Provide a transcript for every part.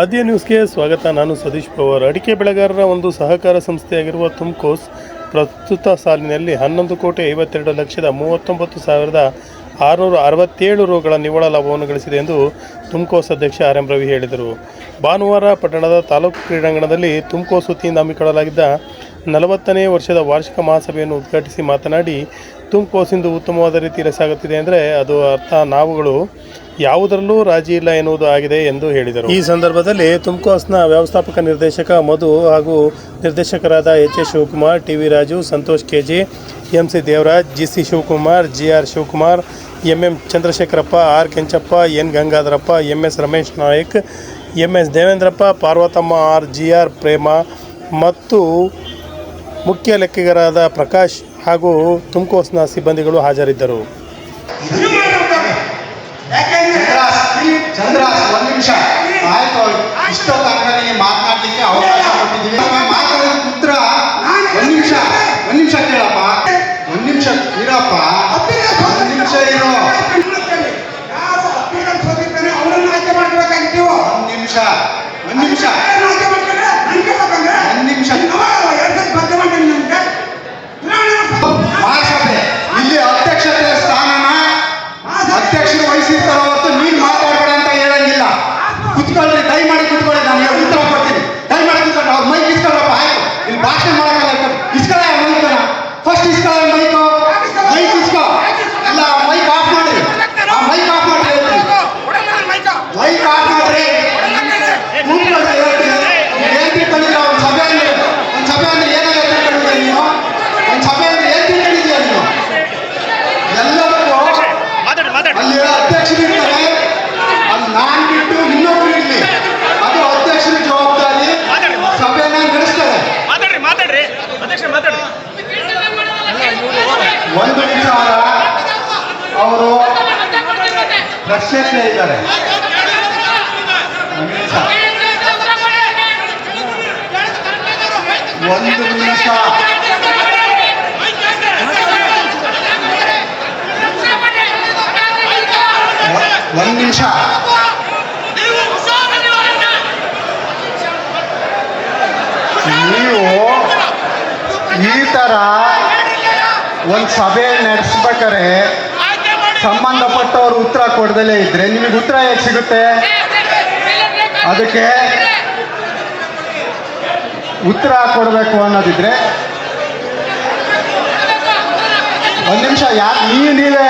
ಆದ್ಯ ನ್ಯೂಸ್ಗೆ ಸ್ವಾಗತ. ನಾನು ಸತೀಶ್ ಪವಾರ್. ಅಡಿಕೆ ಬೆಳೆಗಾರರ ಒಂದು ಸಹಕಾರ ಸಂಸ್ಥೆಯಾಗಿರುವ ತುಮ್ಕೋಸ್ ಪ್ರಸ್ತುತ ಸಾಲಿನಲ್ಲಿ ಹನ್ನೊಂದು ಕೋಟಿ ಐವತ್ತೆರಡು ಲಕ್ಷದ ಮೂವತ್ತೊಂಬತ್ತು ಸಾವಿರದ ಆರುನೂರ ಅರವತ್ತೇಳು ರುಗಳ ನಿವ್ವಳ ಲಾಭವನ್ನು ಗಳಿಸಿದೆ ಎಂದು ತುಮ್ಕೋಸ್ ಅಧ್ಯಕ್ಷ ಆರ್ ಎಂ ರವಿ ಹೇಳಿದರು. ಭಾನುವಾರ ಪಟ್ಟಣದ ತಾಲೂಕು ಕ್ರೀಡಾಂಗಣದಲ್ಲಿ ತುಮ್ಕೋಸ್ ವತಿಯಿಂದ ಹಮ್ಮಿಕೊಳ್ಳಲಾಗಿದ್ದ ನಲವತ್ತನೇ ವರ್ಷದ ವಾರ್ಷಿಕ ಮಹಾಸಭೆಯನ್ನು ಉದ್ಘಾಟಿಸಿ ಮಾತನಾಡಿ, ತುಮ್ಕೋಸಿಂದು ಉತ್ತಮವಾದ ರೀತಿಯಲ್ಲಿ ಸಾಗುತ್ತಿದೆ ಅಂದರೆ ಅದು ಅರ್ಥ, ನಾವುಗಳು ಯಾವುದರಲ್ಲೂ ರಾಜಿ ಇಲ್ಲ ಎನ್ನುವುದು ಆಗಿದೆ ಎಂದು ಹೇಳಿದರು. ಈ ಸಂದರ್ಭದಲ್ಲಿ ತುಮ್ಕೋಸ್ನ ವ್ಯವಸ್ಥಾಪಕ ನಿರ್ದೇಶಕ ಮಧು ಹಾಗೂ ನಿರ್ದೇಶಕರಾದ H S Shivakumar T V Raju Santosh KG M C Devaraj G C Shivakumar G R Shivakumar M M Chandrashekharappa R Kenchappa N Gangadharappa M S Ramesh Naik M S Devendrappa Parvathamma R G R Prema ಮತ್ತು ಮುಖ್ಯ ಲೆಕ್ಕಿಗರಾದ ಪ್ರಕಾಶ್ ಹಾಗೂ ತುಮ್ಕೋಸ್ನ ಸಿಬ್ಬಂದಿಗಳು ಹಾಜರಿದ್ದರು. ಚಂದ್ರ ಒಂದ್ ನಿಮಿಷ. ಆಯ್ತು ಇಷ್ಟೊತ್ತಾಗ ಮಾತನಾಡ್ಲಿಕ್ಕೆ ಅವಕಾಶ ಕೊಟ್ಟಿದ್ದೀವಿ. ಕುತ್ಕೊಳ್ರಿ ದಯಮಾಡಿ ಕುತ್ಕೊಳ್ಳಿ ನಾನು ಹೇಳಿ ಉತ್ತರ ಕೊಡ್ತೀನಿ ದಯಮಾಡಿ ಕುತ್ಕೊಂಡು ಅವ್ರ ಮೈಕ್ ಇಸ್ಕೊಳ್ಳಪ್ಪ ಆಯ್ತು ಇಲ್ಲಿ ಭಾಷಣ ಮಾಡಲ್ಲ ಇಸ್ಕೊಳ್ಳ ಮೈಕನ ಫಸ್ಟ್ ಇಸ್ಕೊಳ್ಳ ಮೈಕು ಮೈಕ್ ಇಸ್ಕೊ ಇಲ್ಲ ಮೈಕ್ ಆಫ್ ಮಾಡಿ ಆ ಮೈಕ್ ಆಫ್ ಮಾಡಿ ಹೇಳ್ತೀನಿ ಮೈಕ್ ಆಫ್ ಮಾಡ್ರಿ ಕೂತ್ಕೊಳ್ರಿ ಹೇಳ್ತೀನಿ ಏನ್ ತಿಳ್ಕೊಂಡಿಲ್ಲ ಒಂದು ಸಭೆಯಲ್ಲಿ ಒಂದು ಸಭೆಯಲ್ಲಿ ಏನೆಲ್ಲ ತಿಳ್ಕೊಂಡಿದ್ಯಾ ನೀನು ಒಂದು ಸಭೆಯಲ್ಲಿ ಏನ್ ತಿಳ್ಕೊಂಡಿದ್ಯಾ ನೀನು ಎಲ್ಲರಿಗೂ ಅಲ್ಲಿ ಅಧ್ಯಕ್ಷರು ಇರ್ತಾರೆ ಅಲ್ಲಿ ನಾನ್ ಬಿಟ್ಟು ಇನ್ನೊಬ್ರು ಇರ್ಲಿ ಅದು ಅಧ್ಯಕ್ಷರ ಜವಾಬ್ದಾರಿ ಸಭೆನ ನಡೆಸ್ತಾರೆ ಮಾತಾಡ್ರಿ ಮಾತಾಡ್ರಿ ಅಧ್ಯಕ್ಷ ಮಾತಾಡ್ರಿ ಒಂದು ನಿಮಿಷ ಅವರು ಪ್ರಶ್ನೆ ಇದ್ದಾರೆ. ಒಂದು ನಿಮಿಷ ಒಂದು ನಿಮಿಷ. ಒಂದು ನಿಮಿಷ. ನೀವು ಈ ತರ ಒಂದು ಸಭೆ ನಡೆಸ್ಬೇಕಾರೆ ಸಂಬಂಧಪಟ್ಟವ್ರು ಉತ್ತರ ಕೊಡ್ದಲೇ ಇದ್ರೆ, ನಿಮಗೆ ಉತ್ತರ ಹೇಗೆ ಸಿಗುತ್ತೆ? ಅದಕ್ಕೆ ಉತ್ತರ ಕೊಡಬೇಕು ಅನ್ನೋದಿದ್ರೆ ಒಂದು ನಿಮಿಷ ಯಾಕೆ ನೀವು ನೀವೇ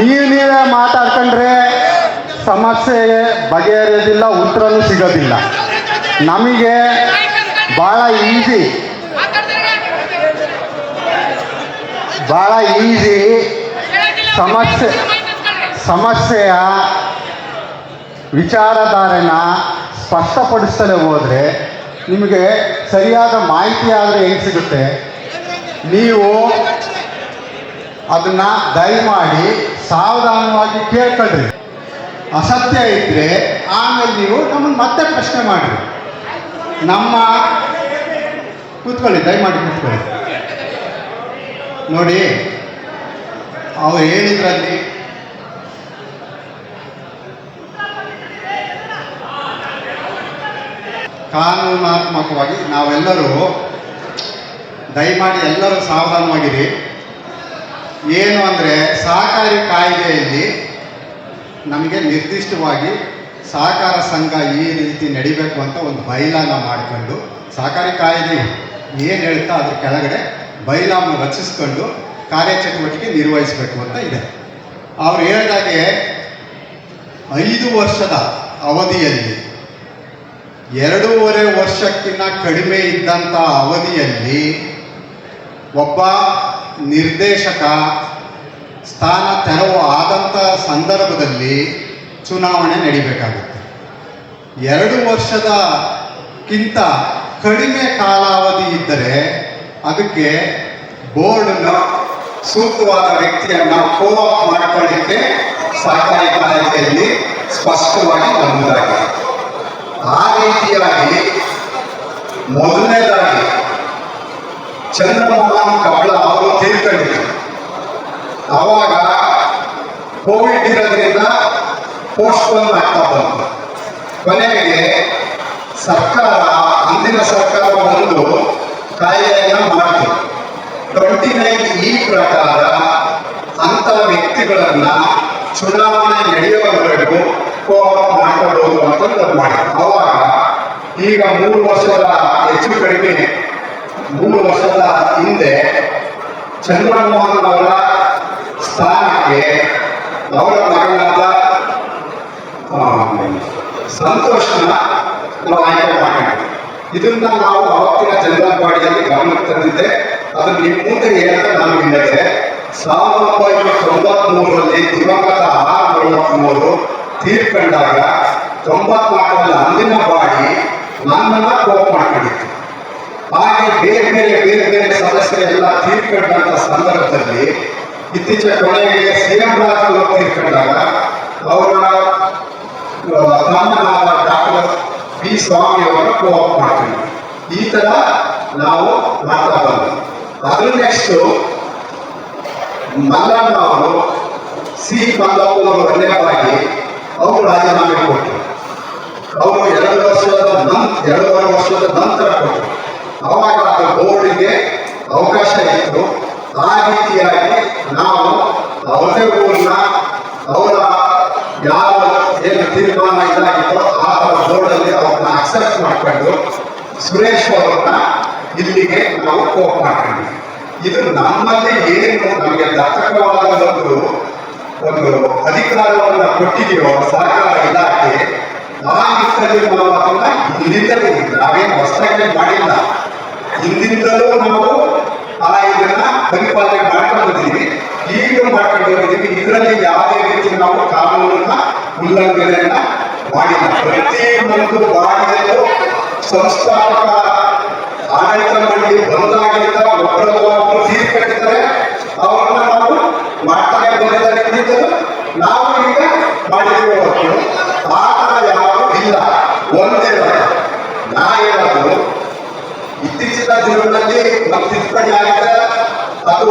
ನೀವು ನೀವೇ ಮಾತಾಡ್ಕೊಂಡ್ರೆ ಸಮಸ್ಯೆ ಬಗೆಹರಿಯೋದಿಲ್ಲ, ಉತ್ತರನೂ ಸಿಗೋದಿಲ್ಲ. ನಮಗೆ ಭಾಳ ಈಸಿ ಭಾಳ ಈಸಿ ಸಮಸ್ಯೆ, ಸಮಸ್ಯೆಯ ವಿಚಾರಧಾರೆನ ಸ್ಪಷ್ಟಪಡಿಸಲೇ ಹೋದರೆ ನಿಮಗೆ ಸರಿಯಾದ ಮಾಹಿತಿ ಆದರೆ ಹೆಂಗೆ ಸಿಗುತ್ತೆ? ನೀವು ಅದನ್ನ ದಯಮಾಡಿ ಸಾವಧಾನವಾಗಿ ಕೇಳ್ಕೊಳ್ರಿ. ಅಸತ್ಯ ಇದ್ದರೆ ಆಮೇಲೆ ನೀವು ನಮ್ಮನ್ನು ಮತ್ತೆ ಪ್ರಶ್ನೆ ಮಾಡಿರಿ. ನಮ್ಮ ಕೂತ್ಕೊಳ್ಳಿ, ದಯಮಾಡಿ ಕೂತ್ಕೊಳ್ಳಿ. ನೋಡಿ, ಅವ್ರು ಹೇಳಿದ್ರಲ್ಲಿ ಕಾನೂನಾತ್ಮಕವಾಗಿ ನಾವೆಲ್ಲರೂ ದಯಮಾಡಿ ಎಲ್ಲರೂ ಸಾವಧಾನವಾಗಿರಿ. ಏನು ಅಂದರೆ ಸಹಕಾರಿ ಕಾಯ್ದೆಯಲ್ಲಿ ನಮಗೆ ನಿರ್ದಿಷ್ಟವಾಗಿ ಸಹಕಾರ ಸಂಘ ಈ ರೀತಿ ನಡಿಬೇಕು ಅಂತ ಒಂದು ಬೈಲಾನ ಮಾಡಿಕೊಂಡು, ಸಹಕಾರಿ ಕಾಯ್ದೆ ಏನು ಹೇಳ್ತಾ ಅದ್ರ ಕೆಳಗಡೆ ಬೈಲಾನ ರಚಿಸ್ಕೊಂಡು ಕಾರ್ಯಚಟುವಟಿಕೆ ನಿರ್ವಹಿಸಬೇಕು ಅಂತ ಇದೆ. ಅವ್ರು ಹೇಳಿದಾಗೆ ಐದು ವರ್ಷದ ಅವಧಿಯಲ್ಲಿ, ಎರಡೂವರೆ ವರ್ಷಕ್ಕಿಂತ ಕಡಿಮೆ ಇದ್ದಂಥ ಅವಧಿಯಲ್ಲಿ ಒಬ್ಬ ನಿರ್ದೇಶಕ ಸ್ಥಾನ ತೆರವು ಆದಂಥ ಸಂದರ್ಭದಲ್ಲಿ ಚುನಾವಣೆ ನಡಿಬೇಕಾಗುತ್ತೆ. ಎರಡು ವರ್ಷದಕ್ಕಿಂತ ಕಡಿಮೆ ಕಾಲಾವಧಿ ಇದ್ದರೆ ಅದಕ್ಕೆ ಬೋರ್ಡನ್ನು ಸೂಕ್ತವಾದ ವ್ಯಕ್ತಿಯನ್ನ ಫಾಲೋ ಅಪ್ ಮಾಡ್ಕೊಳ್ಳಿಕ್ಕೆ ಸಹಕಾರಿ ಕಾಲೇಜಲ್ಲಿ ಸ್ಪಷ್ಟವಾಗಿ ನಮೂದಾಗಿದೆ. ಆ ರೀತಿಯಾಗಿ ಮೊದಲನೇದಾಗಿ ಚಂದ್ರಮೋಹನ್ ಕಬಳ ಅವರು ತೀರ್ಕೊಂಡಿದ್ರು ಆವಾಗ ಕೋವಿಡ್ ಇರೋದ್ರಿಂದ ಪೋಸ್ಟ್ಪೋನ್ ಆಗ್ತಾ ಬಂತು. ಕೊನೆಗೆ ಸರ್ಕಾರ, ಅಂದಿನ ಸರ್ಕಾರ ಒಂದು ಕಾಯ್ದೆಯನ್ನ ಮಾಡಿತು ಟ್ವೆಂಟಿ ನೈನ್ ಈ ಪ್ರಕಾರ ಅಂತ ವ್ಯಕ್ತಿಗಳನ್ನ ಚುನಾವಣೆ ನಡೆಯುವವರೆಗೂ ಕೋಆಪ್ ಮಾಡಬಹುದು ಅಂತ ಮಾಡಿ ಅವಾಗ ಈಗ ಮೂರು ವರ್ಷದ ಹೆಚ್ಚು ಕಡಿಮೆ, ಮೂರು ವರ್ಷದ ಹಿಂದೆ ಚಂದ್ರಮೋಹನ್ ಅವರ ಸ್ಥಾನಕ್ಕೆ ಅವರ ಮಗನಾದ ಸಂತೋಷನ ನಾವು ಆಯ್ಕೆ ಮಾಡಿದ್ವಿ ಇದನ್ನ ನಾವು ಅವತ್ತಿನ ಜನರಲ್ ಬಾಡಿಯಲ್ಲಿ ಗಮನಕ್ಕೆ ತಂದಿದ್ದೆ ಅದು ನಿಮ್ಮ ಮುಂದೆ ಹೇಳ್ತಾ ನಾನು ಹೇಳಿದೆ. ಸಾವಿರದ ಒಂಬೈನೂರ ತೊಂಬತ್ಮೂರರಲ್ಲಿ ದಿವಂಗತ ಆರ್ ಮೂವತ್ಮೂರು ತೀರ್ಕೊಂಡಾಗ ತೊಂಬತ್ನಾಲ್ಕರಲ್ಲಿ ಅಂದಿನ ಬಾಡಿ ನನ್ನನ್ನ ಕೋಪ ಮಾಡಿಕೊಂಡಿತ್ತು. ಹಾಗೆ ಬೇರೆ ಬೇರೆ ಬೇರೆ ಬೇರೆ ಸದಸ್ಯರೆಲ್ಲ ತೀರ್ಕೊಂಡಂತ ಸಂದರ್ಭದಲ್ಲಿ ಇತ್ತೀಚೆಗೆ ಕೊನೆಗೆ ಸಿ ಎಂ ರಾಜು ತೀರ್ಕೊಂಡಾಗ ಅವರ ತಮ್ಮನಾದ ಡಾಕ್ಟರ್ ಪಿ ಸ್ವಾಮಿ ಅವರ ಕೋಆಪ್ ಮಾಡ್ತೀವಿ ಈ ತರ ನಾವು ಬಂದ್ವಿ ಅದ್ರ ನೆಕ್ಸ್ಟ್ ಮಲ್ಲಣ್ಣ ಅವರು ಸಿ. ಮಲ್ಲಪ್ಪನವರು ಅನ್ಯವಾಗಿ ಅವರು ರಾಜೀನಾಮೆ ಕೊಟ್ಟರು ಅವರು ಎರಡು ವರ್ಷದ ನಂತರ ಎರಡೂವರೆ ವರ್ಷದ ನಂತರ ಕೊಟ್ಟರು ಅವಾಗ ಬೋರ್ಡಿಗೆ ಅವಕಾಶ ಇತ್ತು. ಆ ರೀತಿಯಾಗಿ ನಾವು ಅವರದೇ ಊರನ್ನ, ಅವರ ಯಾವ ಏನು ತೀರ್ಮಾನ ಇದಾಗಿತ್ತೋ ಆ ಬೋರ್ಡಲ್ಲಿ ಅವ್ರನ್ನ ಅಕ್ಸೆಪ್ಟ್ ಮಾಡ್ಕೊಂಡು ಸುರೇಶ್ ಅವರನ್ನ ಇಲ್ಲಿಗೆ ನಾವು ಕೋಪ್ ಮಾಡ್ಕೊಂಡ್ವಿ ಇದು ನಮ್ಮಲ್ಲಿ ಏನು ನಮಗೆ ದತ್ತಕವಾದ ಒಂದು ಒಂದು ಅಧಿಕಾರವನ್ನು ಕೊಟ್ಟಿದೆಯೋ ಸರ್ಕಾರ ಇಲಾಖೆ ಆ ನಿಟ್ಟಿನಲ್ಲಿ ನಾವು ಅದನ್ನ ಹಿಂದಿಂದಲೂ ನಾವೇನು ಹೊಸದಾಗಿ ಮಾಡಿಲ್ಲ. ಹಿಂದಿಂದಲೂ ನಾವು ಆ ಇದನ್ನ ಪರಿಪಾಲನೆ ಮಾಡ್ಕೊಂಡು ಈಗ ಮಾಡ್ಕೊಂಡು ಹೋಗಿದ್ದೀವಿ ಇದರಲ್ಲಿ ಯಾವುದೇ ರೀತಿ ನಾವು ಕಾನೂನನ್ನ ಉಲ್ಲಂಘನೆಯನ್ನ ಮಾಡಿಲ್ಲ ಒಂದು ಬಾಡಿಯಲ್ಲೂ ಸಂಸ್ಥಾಪಕ ಆಡಳಿತ ಮಂಡಳಿ ಬಂದಾಗಿಂದ ಒಬ್ಬರಲ್ಲ ಒಬ್ಬರು ತೀರ್ಕೊಂಡಿದ್ದಾರೆ ಅವರನ್ನ ನಾವು ಮಾಡ್ತಾನೆ ಬಂದಿದ್ದಾರೆ ಅಂದಿದ್ದು ನಾವು ಈಗ ಮಾಡಿದ್ದೀವಿ ಹೊರತು ಆ ಥರ ಯಾವುದು ಇಲ್ಲ ಒಂದೇ ನಾ ಹೇಳೋದು ಇತ್ತೀಚಿನ ದಿನಗಳಲ್ಲಿ ಒಂದು ತಿದ್ದುಪಡಿ ಆಗಿದೆ ಅದು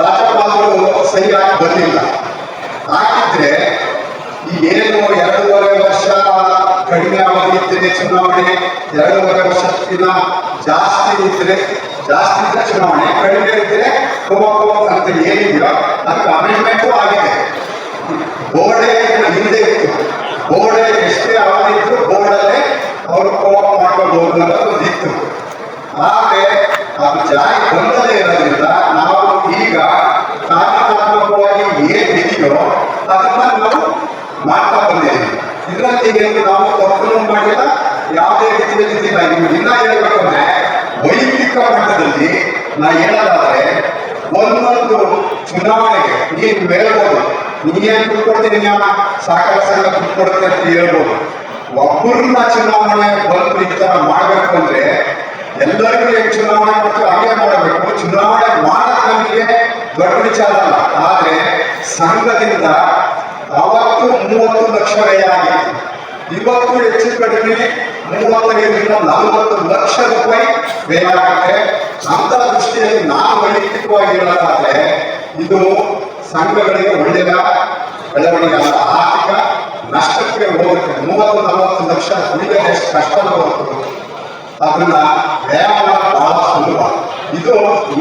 ರಾಜ್ಯಪಾಲರು ಸರಿಯಾಗಿ ಬರಲಿಲ್ಲ ಹಾಗಿದ್ರೆ ಏನು ಎರಡೂವರೆ ವರ್ಷ ಕಡಿಮೆ ಅವಧಿ ಚುನಾವಣೆ, ಎರಡೂವರೆ ವರ್ಷಕ್ಕಿಂತ ಜಾಸ್ತಿ ಇದ್ರೆ ಜಾಸ್ತಿ ಇದ್ರೆ ಚುನಾವಣೆ, ಕಡಿಮೆ ಇದ್ರೆ ಅಂತ ಏನಿದೆಯೋ ಅದಕ್ಕೆ ಅಮೆಂಡ್ಮೆಂಟು ಆಗಿದೆ. ಬೋರ್ಡೇ ಹಿಂದೆ ಇತ್ತು. ಬೋರ್ಡೇ ಎಷ್ಟೇ ಅವಧಿ ಇದ್ರು ಬೋರ್ಡಲ್ಲೇ ಅವರು ಕೋಆಪ್ ಮಾಡ್ಕೊಂಡು ಹೋಗೋದು ಇತ್ತು ಆದರೆ ಅದು ಜಾರಿ ಬಂದದೇ ಇರೋದ್ರಿಂದ ನಾವು ಈಗ ಕಾನೂನಾತ್ಮಕವಾಗಿ ಏನ್ ಇದೆಯೋ ಅದನ್ನ ನಾವು ಮಾಡ್ತಾ ಬಂದಿದ್ದೀವಿ ಇದರಲ್ಲಿ ಏನು ನಾವು ತಪ್ಪನ್ನು ಮಾಡಿಲ್ಲ ಯಾವುದೇ ರೀತಿಯಲ್ಲಿ ಇದಿಲ್ಲ ನೀವು ಇನ್ನ ಹೇಳ್ಬೇಕಂದ್ರೆ ವೈಯಕ್ತಿಕ ಮಟ್ಟದಲ್ಲಿ ನಾ ಹೇಳೋದಾದ್ರೆ ಒಂದೊಂದು ಚುನಾವಣೆಗೆ ನೀನು ಮೇಲ್ಬೋದು ನೀನೇನು ದುಡ್ಡು ಕೊಡ್ತೀನಿ ಜ್ಞಾನ ಸಹಕಾರ ಸಂಘ ದುಡ್ಡು ಕೊಡುತ್ತೆ ಅಂತ ಹೇಳ್ಬೋದು. ಒಬ್ಬರನ್ನ ಚುನಾವಣೆ ಬಂದು ಈ ಮಾಡಬೇಕು ಅಂದ್ರೆ ಎಲ್ಲರಿಗೂ ಏನು ಚುನಾವಣೆ ಮಾಡ್ತೀವಿ ಹಾಗೆ ಮಾಡಬೇಕು. ಚುನಾವಣೆ ಮಾಡೋದು ನಮಗೆ ದೊಡ್ಡ ವಿಚಾರ ಅಲ್ಲ. ಆದ್ರೆ ಸಂಘದಿಂದ ಅವತ್ತು ಮೂವತ್ತು ಲಕ್ಷ ವ್ಯಯ ಆಗಿತ್ತು. ಇವತ್ತು ಹೆಚ್ಚು ಕಡಿಮೆ ಮೂವತ್ತೈದರಿಂದ ನಲವತ್ತು ಲಕ್ಷ ರೂಪಾಯಿ ವ್ಯಯ ಆಗುತ್ತೆ. ಅಂತ ದೃಷ್ಟಿಯಲ್ಲಿ ನಾನು ವೈಯಕ್ತಿಕವಾಗಿ ಹೇಳೋದಾದ್ರೆ ಇದು ಸಂಘಗಳಿಗೆ ಒಳ್ಳೆಯ ಬೆಳವಣಿಗೆ ಅಲ್ಲ. ಆರ್ಥಿಕ ನಷ್ಟಕ್ಕೆ ಹೋಗುತ್ತೆ ಮೂವತ್ತು, ನಲವತ್ತು ಲಕ್ಷ ಉಳಿದರೆ ಕಷ್ಟ ಹೊರತು ಅದನ್ನ ವ್ಯಾಯಾಮ ಬಹಳ ಸುಲಭ. ಇದು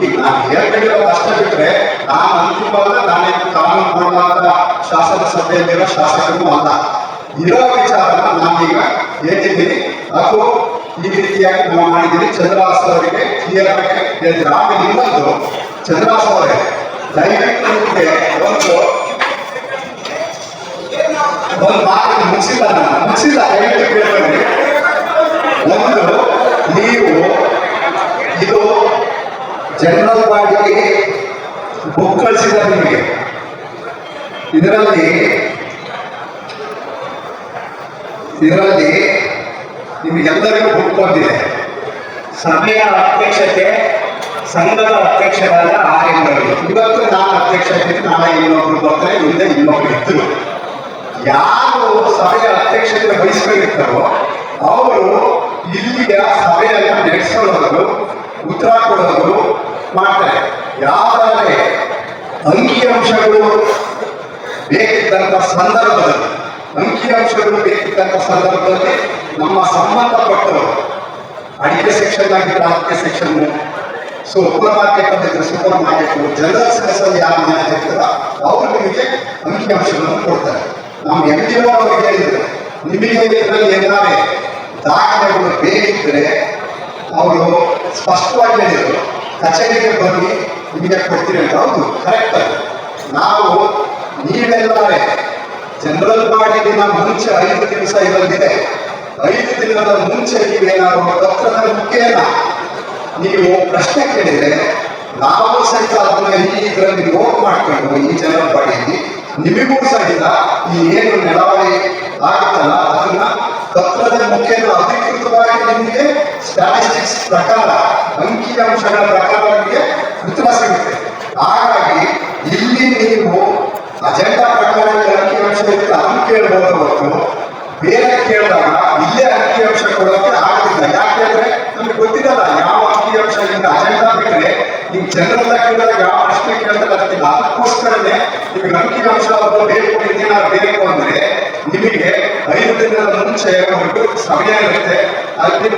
ಈಗ ನಾನು ಹೇಳ್ಕೊಂಡಿರೋದು ಅಷ್ಟೇ ಬಿಟ್ರೆ ನಾನು ಅಂತಿಮವಾದ ನಾನೇನು ಕಾನೂನು ಶಾಸಕ ಸಭೆಯಲ್ಲಿರೋ ಶಾಸಕರು ಅಲ್ಲ. ಇರೋ ವಿಚಾರನ ನಾನೀಗ ಹೇಳ್ತಿದ್ದೀನಿ. ಅದು ಈ ರೀತಿಯಾಗಿ ನಾವು ಮಾಡಿದ್ದೀನಿ. ಚಂದ್ರಹಾಸ್ ಅವರಿಗೆ ಕ್ಲಿಯರ್ ಆಗಿ ಹೇಳಿದ್ರು ಆಮೇಲೆ ಇನ್ನೊಂದು ಚಂದ್ರಹಾಸ್ ಅವರೇ ದಯವಿಟ್ಟು ನಿಮಗೆ ಒಂದು ಮಾತು ಮುಗಿಸಿಲ್ಲ ಮುಗಿಸಿಲ್ಲ ದಯವಿಟ್ಟು ಒಂದು ನೀವು ಇದು ಜನರಲ್ ಬಾಡಿಗೆ ಬುಕ್ ಕಳಿಸಿದ ನಿಮಗೆ ಇದರಲ್ಲಿ ಇದರಲ್ಲಿ ನಿಮಗೆಲ್ಲರಿಗೂ ಬುಕ್ ಬಂದಿದೆ. ಸಮಯ ಅಧ್ಯಕ್ಷತೆ ಸಂಘದ ಅಧ್ಯಕ್ಷರಾದ ಆರ್ ಎಂದರು ಇವತ್ತು ನಾನು ಅಧ್ಯಕ್ಷತೆ ನಾಳೆ ಇನ್ನೊಬ್ರು ಬರ್ತಾರೆ ಹಿಂದೆ ಇನ್ನೊಬ್ರು ಇದ್ರು. ಯಾರು ಸಭೆಯ ಅಧ್ಯಕ್ಷತೆ ವಹಿಸ್ಕೊಂಡಿರ್ತಾರೋ ಅವರು ಇಲ್ಲಿಯ ಸಭೆಯನ್ನು ನಡೆಸಿಕೊಳ್ಳೋದು, ಉತ್ತರ ಕೊಡೋದು ಮಾಡ್ತಾರೆ. ಯಾವ್ದಾದ್ರೆ ಅಂಕಿಅಂಶಗಳು ಬೇಕಿದ್ದಂತ ಸಂದರ್ಭದಲ್ಲಿ, ಅಂಕಿಅಂಶಗಳು ಬೇಕಿದ್ದಂತ ಸಂದರ್ಭದಲ್ಲಿ ನಮ್ಮ ಸಂಬಂಧಪಟ್ಟರು ಅಡಿಕೆ ಸೆಕ್ಷನ್ ಆಗಿದ್ದ ಅಡಿಕೆ ಸೆಕ್ಷನ್ ಸೂಪರ್ ಮಾರ್ಕೆಟ್ ಆಗಿದ್ರೆ ಸೂಪರ್ ಮಾರ್ಕೆಟ್ ಜನರಲ್ ಸೆನ್ಸ್ ಅಲ್ಲಿ ಯಾರು ಮಾಡ್ತಿರ್ತಾರ ಅವರು ನಿಮಗೆ ಅಂಕಿಅಂಶಗಳನ್ನು ಕೊಡ್ತಾರೆ. ನಮ್ಮ ಎಂ ಜಿ ಅವರಿಗೆ ಹೇಳಿದ್ರು ನಿಮಗೆ ಇದರಲ್ಲಿ ಏನಾದ್ರೆ ದಾಖಲೆಗಳು ಬೇಕಿದ್ರೆ ಅವರು ಸ್ಪಷ್ಟವಾಗಿ ಹೇಳಿದರು, ಕಚೇರಿಗೆ ಬನ್ನಿ, ನಿಮಗೆ ಕೊಡ್ತೀರಿ ಅಂತ. ಹೌದು ಕರೆಕ್ಟ್ ಅದು. ನಾವು, ನೀವೆಲ್ಲರೇ ಜನರಲ್ ಬಾಡಿಗೆ ದಿನ ಮುಂಚೆ ಐದು ದಿವಸ ಇರಲಿದೆ ಐದು ದಿನದ ಮುಂಚೆ ನೀವೇನಾದ್ರು ಪತ್ರದ ಮುಖೇನ ನೀವು ಪ್ರಶ್ನೆ ಕೇಳಿದ್ರೆ, ನಾವು ಸಹಿತ ಅದನ್ನ ಈ ಇದರಲ್ಲಿ ನೋಟ್ ಮಾಡ್ಕೊಂಡು ಈ ಜನರ ಬಾಡಿಯಲ್ಲಿ ನಿಮಗೂ ಸಹಿತ ಈ ಏನು ನೆಲವಾಳಿ ಆಗುತ್ತಲ್ಲ, ಅದನ್ನ ಪತ್ರದ ಮುಖ್ಯ ಅಧಿಕೃತವಾಗಿ ನಿಮಗೆ ಸ್ಟ್ಯಾಟಿಸ್ಟಿಕ್ಸ್ ಪ್ರಕಾರ ಅಂಕಿಅಂಶಗಳ ಪ್ರಕಾರ ನಿಮಗೆ ಉತ್ತರ ಸಿಗುತ್ತೆ. ಹಾಗಾಗಿ ಇಲ್ಲಿ ನೀವು ಅಜೆಂಡಾ ಪ್ರಕಾರ ಅಂಕಿಅಂಶ ಇರುತ್ತೆ, ಅದನ್ನು ಕೇಳ್ಬೋದು ಹೊರತು. ಬೇರೆ ಕೇಳಿದಾಗ ಇಲ್ಲೇ ಅಂಕಿಅಂಶ ಕೊಡೋಕೆ ಆಗುದಿಲ್ಲ. ಯಾಕೆಂದ್ರೆ ನಮ್ಗೆ ಗೊತ್ತಿರಲ್ಲ, ಯಾವ ಅಂಕಿಅಂಶ ಈಗ ಅಜೆಂಡಾ ಬಿಟ್ಟರೆ ನೀವು ಜನರಲ್ಲ ಕೇಳಿದಾಗ ಯಾವ ಪ್ರಶ್ನೆ ಕೇಳ್ತಾ ಬರ್ತಿಲ್ಲ ಅದಕ್ಕೋಸ್ಕರನೇ ನಿಮಗೆ ಅಂಕಿಅಂಶ ಅಥವಾ ಬೇಕು ಇನ್ನೇನಾದ್ರು ಬೇಕು ಅಂದ್ರೆ ನಿಮಗೆ ಐದು ದಿನದ ಮುಂಚೆ ಒಂದು ಸಮಯ ಇರುತ್ತೆ. ಅದಕ್ಕೆ